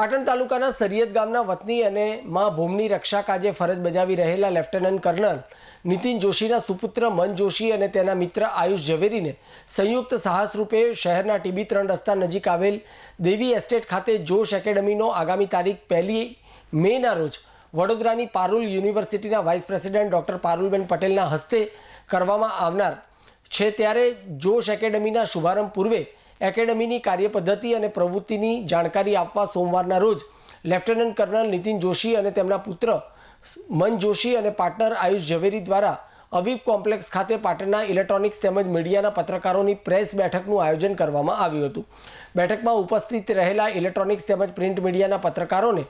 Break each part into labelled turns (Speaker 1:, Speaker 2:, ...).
Speaker 1: પાટણ તાલુકાના સરિયદ ગામના વતની અને મા ભૂમની રક્ષા કાજે ફરજ બજાવી રહેલા લેફ્ટનન્ટ કર્નલ નીતિન જોશીના સુપુત્ર મન જોશી અને તેના મિત્ર આયુષ ઝવેરીને સંયુક્ત સાહસ રૂપે શહેરના ટીબી ત્રણ રસ્તા નજીક આવેલ દેવી એસ્ટેટ ખાતે જોશ એકેડમીનો આગામી તારીખ પહેલી મેના રોજ વડોદરાની પારુલ યુનિવર્સિટીના વાઇસ પ્રેસિડેન્ટ ડૉક્ટર પારુલબેન પટેલના હસ્તે કરવામાં આવનાર છે. ત્યારે જોશ એકેડમીના શુભારંભ પૂર્વે એકેડમીની કાર્યપદ્ધતિ અને પ્રવૃત્તિની જાણકારી આપવા સોમવારના રોજ લેફ્ટનન્ટ કર્નલ નીતિન જોશી અને તેમના પુત્ર મન જોશી અને પાર્ટનર આયુષ ઝવેરી દ્વારા અવીબ કોમ્પ્લેક્સ ખાતે પાટણના ઇલેક્ટ્રોનિક્સ તેમજ મીડિયાના પત્રકારોની પ્રેસ બેઠકનું આયોજન કરવામાં આવ્યું હતું. બેઠકમાં ઉપસ્થિત રહેલા ઇલેક્ટ્રોનિક્સ તેમજ પ્રિન્ટ મીડિયાના પત્રકારોને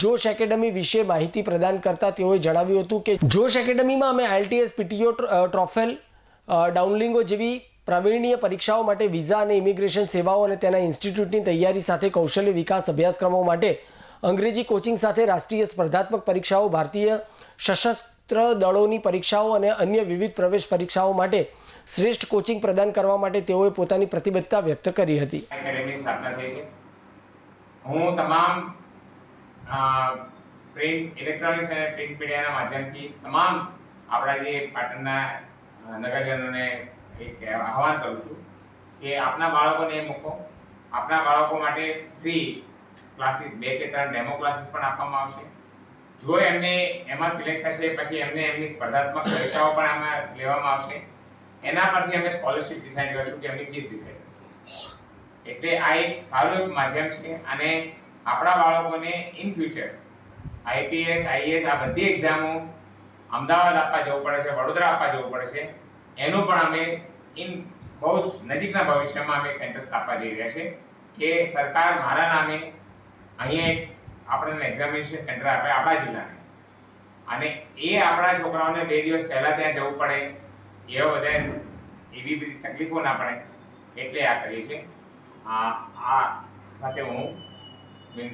Speaker 1: જોશ એકેડમી વિશે માહિતી પ્રદાન કરતા તેઓએ જણાવ્યું હતું કે, જોશ એકેડમીમાં અમે આઈએલટીએસ પીટીઓ ટ્રોફેલ ડાઉનલિંગો જેવી પ્રાવીણ્ય પરીક્ષાઓ માટે વિઝા અને ઇમિગ્રેશન સેવાઓ અને તેના ઇન્સ્ટિટ્યૂટની તૈયારી સાથે કૌશલ્ય વિકાસ અભ્યાસક્રમો માટે અંગ્રેજી કોચિંગ સાથે રાષ્ટ્રીય સ્પર્ધાત્મક પરીક્ષાઓ, ભારતીય સશસ્ત્ર દળોની પરીક્ષાઓ અને અન્ય વિવિધ પ્રવેશ પરીક્ષાઓ માટે શ્રેષ્ઠ કોચિંગ પ્રદાન કરવા માટે તેઓએ પોતાની પ્રતિબદ્ધતા વ્યક્ત કરી હતી.
Speaker 2: હું તમામ ઇલેક્ટ્રોનિક્સ અને પ્રિન્ટ મીડિયાના માધ્યમથી તમામ આપણા જે પાટણના નગરજનોને એક આહવાન કરું છું કે આપના બાળકોને મૂકો. આપના બાળકો માટે ફ્રી ક્લાસીસ બે કે ત્રણ ડેમો ક્લાસીસ પણ આપવામાં આવશે. જો એમને એમાં સિલેક્ટ થશે, પછી એમને એમની સ્પર્ધાત્મક પરીક્ષાઓ પણ આમાં લેવામાં આવશે. એના પરથી અમે સ્કોલરશિપ ડિસાઇડ કરશું કે એમની ફીસ ડિસાઇડ એટલે આ એક સારું એક માધ્યમ છે અને આપણા બાળકોને ઇન ફ્યુચર આઈપીએસ આઈએસ આ બધી એક્ઝામો અમદાવાદ આપવા જવું પડે છે, વડોદરા આપવા જવું પડે છે. એનું પણ અમે ઇન બહુ જ નજીકના ભવિષ્યમાં અમે એક સેન્ટર સ્થાપવા જઈ રહ્યા છે કે સરકાર મારા નામે અહીંયા એક આપણને એક્ઝામિનેશન સેન્ટર આપે આપણા જિલ્લાને. અને એ આપણા છોકરાઓને બે દિવસ પહેલાં ત્યાં જવું પડે, એવા બધા એવી બધી તકલીફો ના પડે એટલે આ કરીએ છીએ. આ આ સાથે હું બિન